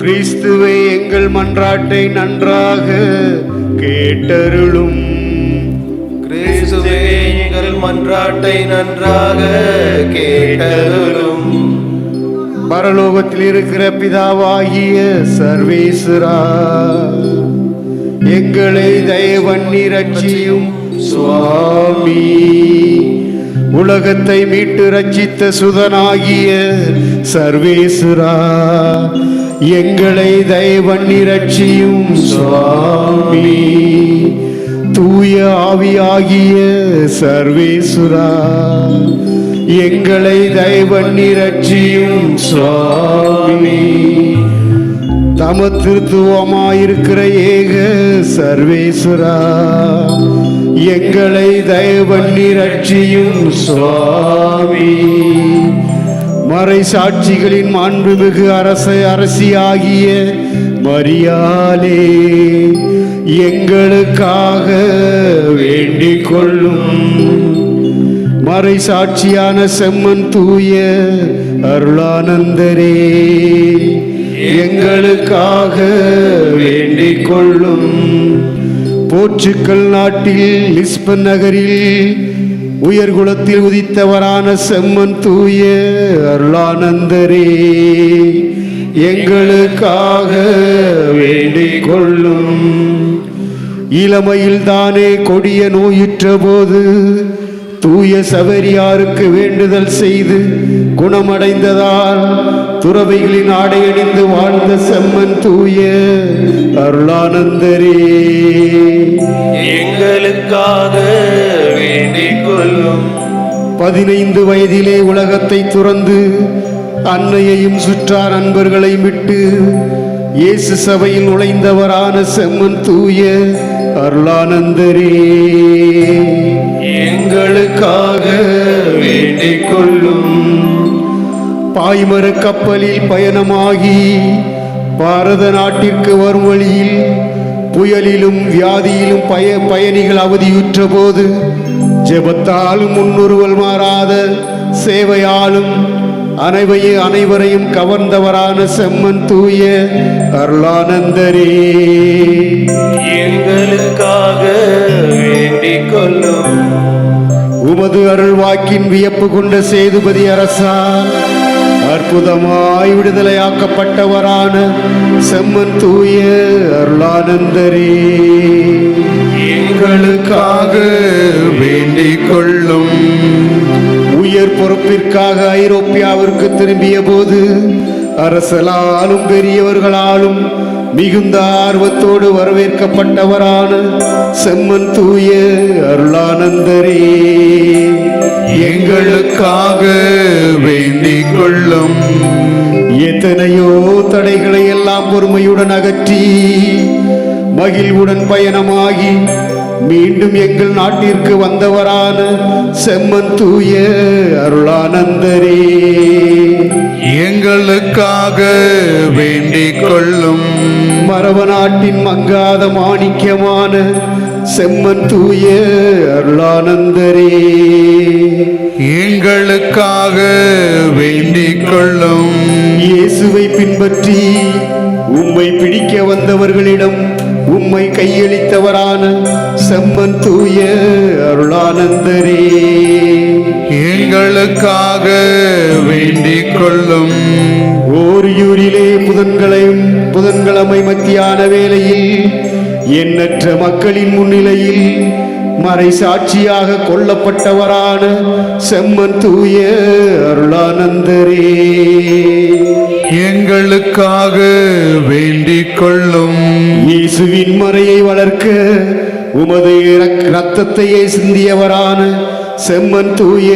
கிறிஸ்துவே எங்கள் மன்றாட்டை நன்றாக கேட்டருளும். கிறிஸ்துவே எங்கள் மன்றாட்டை நன்றாக கேட்டருளும். பரலோகத்தில் இருக்கிற பிதாவாகிய சர்வேசுரா எங்களை தயவண்ணி ரட்சியும் சுவாமி உலகத்தை மீட்டு ரட்சித்த சுதனாகிய சர்வேசுரா எங்களை தயவண்ணி இரட்சியும் சுவாமி. தூய ஆவியாகிய சர்வேசுரா. எங்களை தயவண்ணி இரட்சியும் சுவாமி. தமத்திருத்துவமாயிருக்கிற ஏக சர்வேஸ்வரா எங்களை தயவன் ரட்சியும் சுவாமி. மறை சாட்சிகளின் மாண்புமிகு அரச அரசியாகிய மரியாலே எங்களுக்காக வேண்டிக் கொள்ளும். மறை சாட்சியான செம்மன் தூய அருளானந்தரே எங்களுக்காக வேண்டிக் கொள்ளும். போர்ச்சுக்கல் நாட்டில் லிஸ்பன் நகரில் உயர்குலத்தில் உதித்தவரான செம்மன் தூய அருளானந்தரே எங்களுக்காக வேண்டிக் கொள்ளும் இளமையில் தானே கொடிய நோயுற்ற போது தூய சபரியாருக்கு வேண்டுதல் செய்து குணமடைந்ததால் துறவைகளின் ஆடை அணிந்து வாழ்ந்த செம்மன் தூய அருளானந்தரே. எங்களுக்காக வேண்டிக் கொள்ளும். பதினைந்து வயதிலே உலகத்தை துறந்து அன்னையையும் சுற்றார் நண்பர்களையும் விட்டு இயேசு சபையில் நுழைந்தவரான செம்மன் தூய அருளானந்தரே. எங்களுக்காக வேண்டிக் கொள்ளும் பாய்மர கப்பலில் பயணமாகி பாரத நாட்டிற்கு வரும் வழியில் புயலிலும் வியாதியிலும் பய பயணிகள் அவதியுற்ற போது ஜெபத்தாலும் முன்னுருவல் மாறாத சேவையாலும் அனைவையும் அனைவரையும் கவர்ந்தவரான செம்மன் தூய அருளானந்தரே. எங்களுக்காக வேண்டிக் கொள்ளும் உமது அருள்வாக்கின் வியப்பு கொண்ட சேதுபதி அரசால் அற்புதமாய் விடுதலையாக்கப்பட்டவரான செம்மன் தூய அருளானந்தரே. எங்களுக்காக வேண்டிக் கொள்ளும் உயர் பொறுப்பிற்காக ஐரோப்பியாவிற்கு திரும்பிய போது அரசலாலும் பெரியவர்களாலும் மிகுந்த ஆர்வத்தோடு வரவேற்கப்பட்டவரான செம்மன் தூய அருளானந்தரே. எங்களுக்காக வேண்டிக் கொள்ளும். எத்தனையோ தடைகளை எல்லாம் பொறுமையுடன் அகற்றி மகிழ்வுடன் பயணமாகி மீண்டும் எங்கள் நாட்டிற்கு வந்தவரான செம்மன் தூய அருளானந்தரே. எங்களுக்காக வேண்டிக் கொள்ளும் மரப நாட்டின் மங்காத மாணிக்கமான செம்மன் தூய அருளானந்தரே. எங்களுக்காக வேண்டிக் கொள்ளும் இயேசுவை பின்பற்றி உம்மை பிடிக்க வந்தவர்களிடம் உம்மை கையளித்தவரான செம்மன் தூய அருளானந்தரே. எங்களுக்காக வேண்டிக் கொள்ளும் ஓரியூரிலே புதன்களையும் புதன்கிழமை மத்தியான வேளையில் எண்ணற்ற மக்களின் முன்னிலையில் மறை சாட்சியாக கொல்லப்பட்டவரான செம்மன் தூய அருளானந்தரே. எங்களுக்காக வேண்டிக் கொள்ளும். இயேசுவின் மறையை வளர்க்க உமது இரத்தத்தையே சிந்தியவரான செம்மன் தூய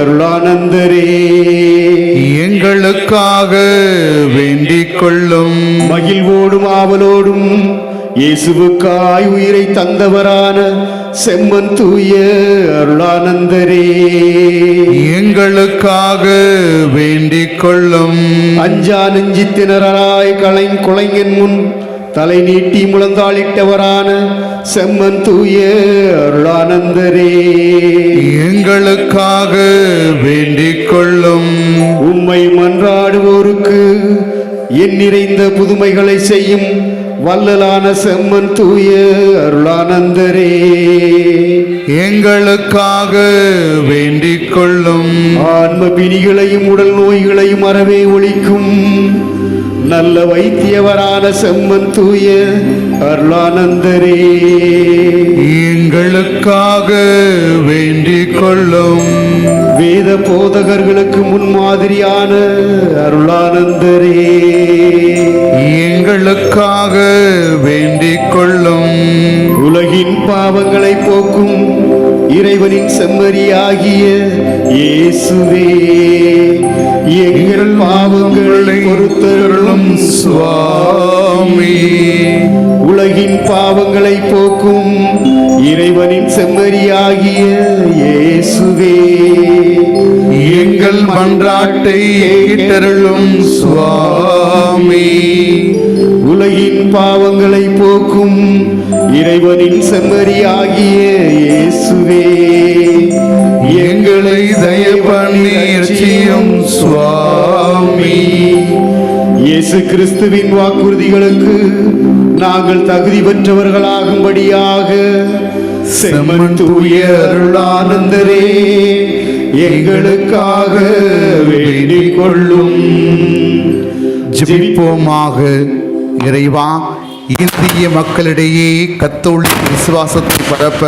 அருளானந்தரே. எங்களுக்காக வேண்டிக் கொள்ளும். மகிழ்வோடும் ஆவலோடும் இயேசுவுக்காய் உயிரை தந்தவரான செம்மன் தூய அருளானந்தரே. எங்களுக்காக வேண்டிக் கொள்ளும் அஞ்சா நெஞ்சித்தினராய் கலை குலைஞன் முன் தலை நீட்டி முழந்தாளிட்டவரான செம்மன் தூய அருளானந்தரே. எங்களுக்காக வேண்டிக் கொள்ளும் உம்மை மன்றாடுவோருக்கு என் நிறைந்த புதுமைகளை செய்யும் வல்லலான செம்மன் தூய அருளானந்தரே. எங்களுக்காக வேண்டிக் கொள்ளும் ஆன்ம பிணிகளையும் உடல் நோய்களையும் அறவே ஒழிக்கும் நல்ல வைத்தியவரான செம்மன் தூய அருளானந்தரே. எங்களுக்காக வேண்டிக் கொள்ளும் வேத போதகர்களுக்கு முன்மாதிரியான அருளானந்தரே. எங்களுக்காக வேண்டிக் கொள்ளும். உலகின் பாவங்களை போக்கும் இறைவனின் செம்மறியாகிய இயேசுவே. எங்கள் பாவங்களை பொறுத்தருளும் சுவாமி. உலகின் பாவங்களை போக்கும் இறைவனின் செம்மறியாகிய இயேசுவே. எங்கள் மன்றாட்டை ஏகிட்டருளும் சுவாமி. உலகின் பாவங்களை போக்கும் இறைவனின் செம்மறியாகிய இயேசுவே. எங்களை தயப்பண்ணீர்ச்சியும் சுவாமி. இயேசு கிறிஸ்துவின் வாக்குறுதிகளுக்கு நாங்கள் தகுதி பெற்றவர்களாகும்படியாக செம்மன் தூய அருளானந்தரே. எங்களுக்காக வேண்டிக் கொள்ளும் ஜிபிப்போமாக இறைவா இந்திய மக்களிடையே கத்தோலிக் விசுவாசத்தை பரப்ப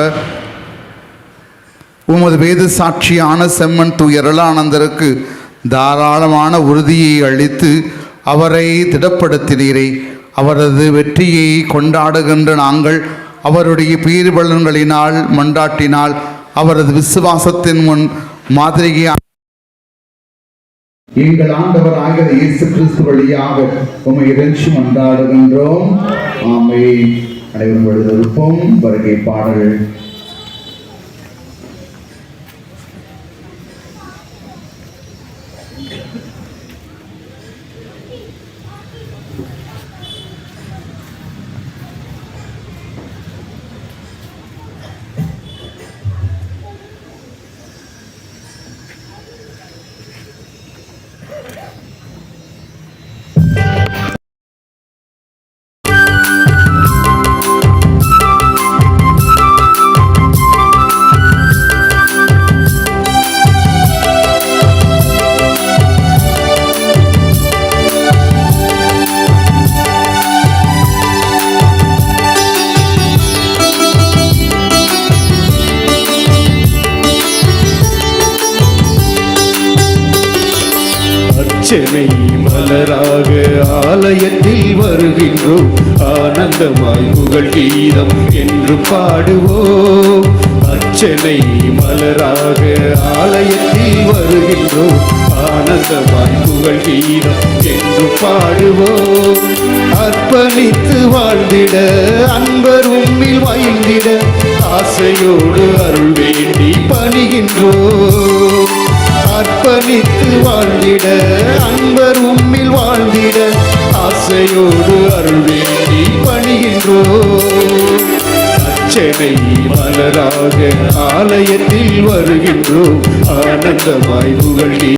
உமது வேத சாட்சியான செம்மன் துயரலானந்தருக்கு தாராளமான உறுதியை அளித்து அவரை திடப்படுத்தினீரே. அவரது வெற்றியை கொண்டாடுகின்ற நாங்கள் அவருடைய பீர்பலன்களினால் மண்டாட்டினால் அவரது விசுவாசத்தின் முன் மாதிரியை எங்கள் ஆண்டவர் ஆகிற இயேசு கிறிஸ்து வழியாக உண்மை இறைச்சி மன்றாடுகின்றோம். ஆமை அனைவரும் எழுதிருப்போம் வருகை பாடல் ஆலயத்தில் வருகின்றோம். ஆனந்தமாய் புகழ் கீதம் என்று பாடுவோம். அர்ச்சனை மலராக ஆலயத்தில் வருகின்றோம். ஆனந்தமாய் புகழ் கீதம் என்று பாடுவோம். அர்ப்பணித்து வாழ்ந்திட அன்பர் உண்மையில் வாழ்ந்திட ஆசையோடு அருள் வேண்டி பணிகின்றோம். அர்ப்பணித்து வாழ்ந்திட அன்பர் உம்மில் வாழ்ந்திட ஆசையோடு அருள் வேண்டி பணிகின்றோம். அச்சனை மலராக ஆலயத்தில் வருகின்றோம். ஆனந்தமாய் புகழ்